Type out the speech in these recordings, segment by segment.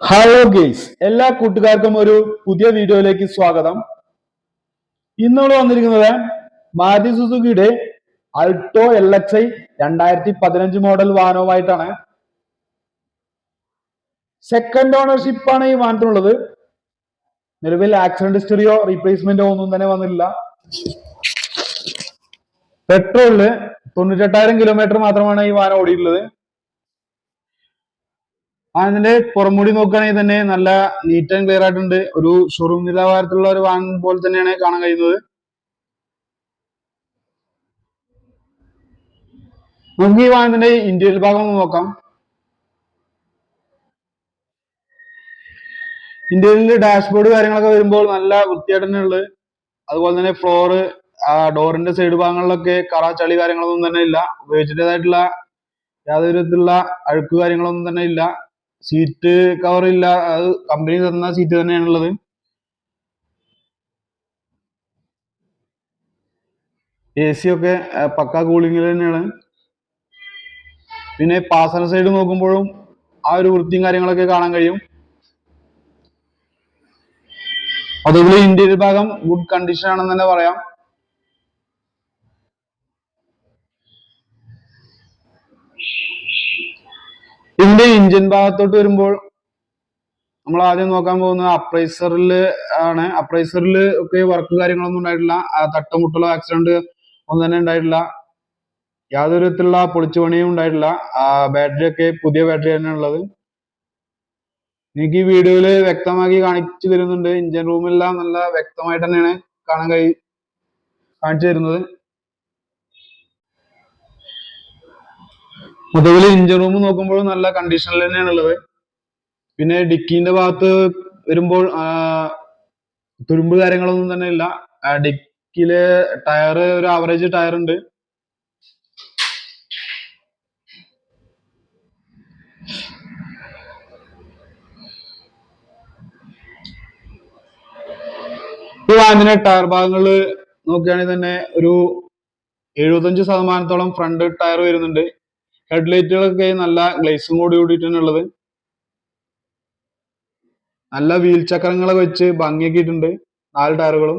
Hello guys എല്ലാ കൂട്ടുകാർക്കും ഒരു പുതിയ വീഡിയോയിലേക്ക് സ്വാഗതം. ഇന്ന് നമ്മൾ വന്നിരിക്കുന്നത് മാരുതി സുസുക്കിയുടെ അൾട്ടോ എൽ എക്സ് ഐ രണ്ടായിരത്തി പതിനഞ്ച് മോഡൽ വാഹനവുമായിട്ടാണ് സെക്കൻഡ് ഓണർഷിപ്പ് ആണ് ഈ വാഹനത്തിനുള്ളത് നിലവിൽ ആക്സിഡന്റ് ഹിസ്റ്ററിയോ റീപ്ലേസ്മെന്റോ ഒന്നും തന്നെ വന്നില്ല പെട്രോളിൽ തൊണ്ണൂറ്റെട്ടായിരം കിലോമീറ്റർ മാത്രമാണ് ഈ വാഹനം ഓടിയിട്ടുള്ളത്. അതിന്റെ പുറംമുടി നോക്കുകയാണെങ്കിൽ തന്നെ നല്ല നീറ്റ് ആൻഡ് ക്ലിയർ ആയിട്ടുണ്ട്. ഒരു ഷോറൂം നിലവാരത്തിലുള്ള ഒരു വാൻ പോലെ തന്നെയാണ് കാണാൻ കഴിയുന്നത്. നമുക്ക് ഈ വാഹനത്തിന്റെ ഇന്റീരിയൽ ഭാഗം ഒന്ന് നോക്കാം. ഇന്റീരിയലിൽ ഡാഷ്ബോർഡ് കാര്യങ്ങളൊക്കെ വരുമ്പോൾ നല്ല വൃത്തിയായിട്ട് തന്നെ ഉള്ളത്. അതുപോലെ തന്നെ ഫ്ലോറ് ഡോറിന്റെ സൈഡ് ഭാഗങ്ങളിലൊക്കെ കറ ചളി കാര്യങ്ങളൊന്നും തന്നെ ഇല്ല. ഉപയോഗിച്ചിട്ടേതായിട്ടുള്ള യാതൊരു വിധത്തിലുള്ള അഴുക്ക് കാര്യങ്ങളൊന്നും തന്നെ ഇല്ല. സീറ്റ് കവർ ഇല്ല. അത് കമ്പനി തന്ന സീറ്റ് തന്നെയാണുള്ളത്. എ സി ഒക്കെ പക്ക കൂളിംഗിൽ തന്നെയാണ്. പിന്നെ പാസഞ്ചർ സൈഡ് നോക്കുമ്പോഴും ആ ഒരു വൃത്തിയും കാര്യങ്ങളൊക്കെ കാണാൻ കഴിയും. അതുപോലെ ഇന്റീരിയർ ഭാഗം ഗുഡ് കണ്ടീഷൻ ആണെന്ന് തന്നെ പറയാം. ഇതിന്റെ ഇഞ്ചിൻ ഭാഗത്തോട്ട് വരുമ്പോൾ നമ്മൾ ആദ്യം നോക്കാൻ പോകുന്നത് അപ്രൈസറിൽ ആണ്. അപ്രൈസറിൽ ഒക്കെ വർക്ക് കാര്യങ്ങളൊന്നും ഉണ്ടായിട്ടില്ല. തട്ടമുട്ടുള്ള ആക്സിഡന്റ് ഒന്നും തന്നെ ഉണ്ടായിട്ടില്ല. യാതൊരു വിധത്തിലുള്ള പൊളിച്ചുപണിയും ഉണ്ടായിട്ടില്ല. ബാറ്ററി ഒക്കെ പുതിയ ബാറ്ററി തന്നെ ഉള്ളത്. എനിക്ക് ഈ വീഡിയോയിൽ വ്യക്തമാക്കി കാണിച്ചു തരുന്നുണ്ട്. ഇഞ്ചിൻ റൂമെല്ലാം നല്ല വ്യക്തമായിട്ട് തന്നെയാണ് കാണാൻ കഴി കാണിച്ചു തരുന്നത്. മൊത്തത്തിൽ ഇഞ്ചിൻ റൂം നോക്കുമ്പോൾ നല്ല കണ്ടീഷനിൽ തന്നെയാണ് ഉള്ളത്. പിന്നെ ഡിക്കിന്റെ ഭാഗത്ത് വരുമ്പോൾ തുരുമ്പ് കാര്യങ്ങളൊന്നും തന്നെ ഇല്ല. ഡിക്കിൽ ടയർ ഒരു ആവറേജ് ടയർ ഉണ്ട്. ഈ വാഹനത്തിന്റെ ടയർ ഭാഗങ്ങൾ നോക്കുകയാണെങ്കിൽ തന്നെ ഒരു എഴുപത്തഞ്ച് ശതമാനത്തോളം ഫ്രണ്ട് ടയർ വരുന്നുണ്ട്. ഹെഡ്ലൈറ്റുകളൊക്കെ നല്ല ഗ്ലേസും കൂടി കൂടിയിട്ടാണ് ഉള്ളത്. നല്ല വീൽ ചക്രങ്ങളൊക്കെ വെച്ച് ഭംഗിയാക്കിയിട്ടുണ്ട് നാല് ടയറുകളും.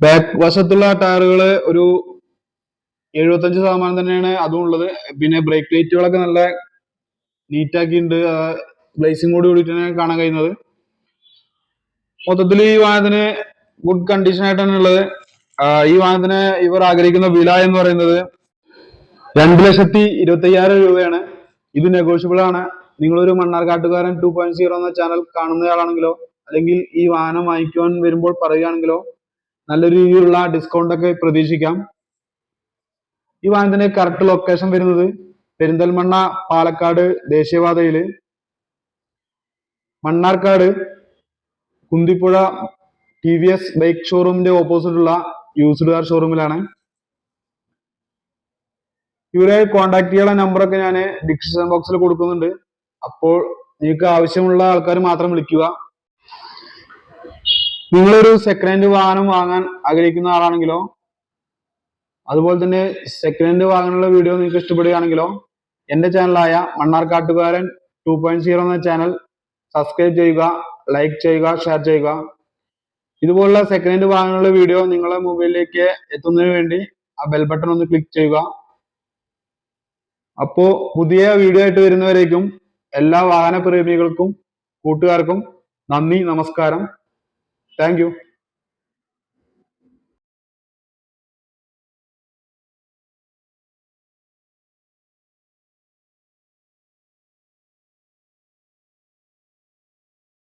ബാക്ക് വശത്തുള്ള ടയറുകൾ ഒരു എഴുപത്തഞ്ച് ശതമാനം തന്നെയാണ് അതും ഉള്ളത്. പിന്നെ ബ്രേക്ക് ലൈറ്റുകളൊക്കെ നല്ല നീറ്റ് ആക്കിയിട്ടുണ്ട് കൂടി കൂടി തന്നെ കാണാൻ കഴിയുന്നത്. മൊത്തത്തിൽ ഈ വാഹനത്തിന് ഗുഡ് കണ്ടീഷൻ ആയിട്ടാണ് ഉള്ളത്. ഈ വാഹനത്തിന് ഇവർ ആഗ്രഹിക്കുന്ന വില എന്ന് പറയുന്നത് രണ്ട് ലക്ഷത്തി ഇരുപത്തി അയ്യായിരം രൂപയാണ്. ഇത് നെഗോഷ്യബിൾ ആണ്. നിങ്ങളൊരു മണ്ണാർക്കാട്ടുകാരൻ ടു പോയിന്റ് സീറോ എന്ന ചാനൽ കാണുന്നയാളാണെങ്കിലോ അല്ലെങ്കിൽ ഈ വാഹനം വാങ്ങിക്കുവാൻ വരുമ്പോൾ പറയുകയാണെങ്കിലോ നല്ല രീതിയിലുള്ള ഡിസ്കൗണ്ട് ഒക്കെ പ്രതീക്ഷിക്കാം. ഈ വാഹനത്തിന്റെ കറക്റ്റ് ലൊക്കേഷൻ വരുന്നത് പെരിന്തൽമണ്ണ പാലക്കാട് ദേശീയപാതയിൽ. Mannarkkad Kunthipuzha T V S bike ഷോറൂമിന്റെ ഓപ്പോസിറ്റുള്ള യൂസ്ഡ് കാർ ഷോറൂമിലാണ് ഇവരെ കോൺടാക്ട് ചെയ്യാനുള്ള നമ്പറൊക്കെ ഞാൻ ഡിസ്ക്രിപ്ഷൻ ബോക്സിൽ കൊടുക്കുന്നുണ്ട്. അപ്പോൾ നിങ്ങൾക്ക് ആവശ്യമുള്ള ആൾക്കാർ മാത്രം വിളിക്കുക. നിങ്ങളൊരു സെക്കൻഡ് ഹാൻഡ് വാഹനം വാങ്ങാൻ ആഗ്രഹിക്കുന്ന ആളാണെങ്കിലോ അതുപോലെ തന്നെ സെക്കൻഡ് ഹാൻഡ് വാങ്ങാനുള്ള വീഡിയോ നിങ്ങൾക്ക് ഇഷ്ടപ്പെടുകയാണെങ്കിലോ എന്റെ ചാനലായ മണ്ണാർക്കാട്ടുകാരൻ ടു പോയിന്റ് സീറോ എന്ന ചാനൽ സബ്സ്ക്രൈബ് ചെയ്യുക ലൈക്ക് ചെയ്യുക ഷെയർ ചെയ്യുക. ഇതുപോലുള്ള സെക്കൻഡ് ഹാൻഡ് വാങ്ങാനുള്ള വീഡിയോ നിങ്ങളുടെ മൊബൈലിലേക്ക് എത്തുന്നതിന് വേണ്ടി ആ ബെൽ ബട്ടൺ ഒന്ന് ക്ലിക്ക് ചെയ്യുക. അപ്പോ പുതിയ വീഡിയോ ആയിട്ട് വരുന്നവരേക്കും എല്ലാ വാഹന പ്രേമികൾക്കും കൂട്ടുകാർക്കും നന്ദി നമസ്കാരം. താങ്ക്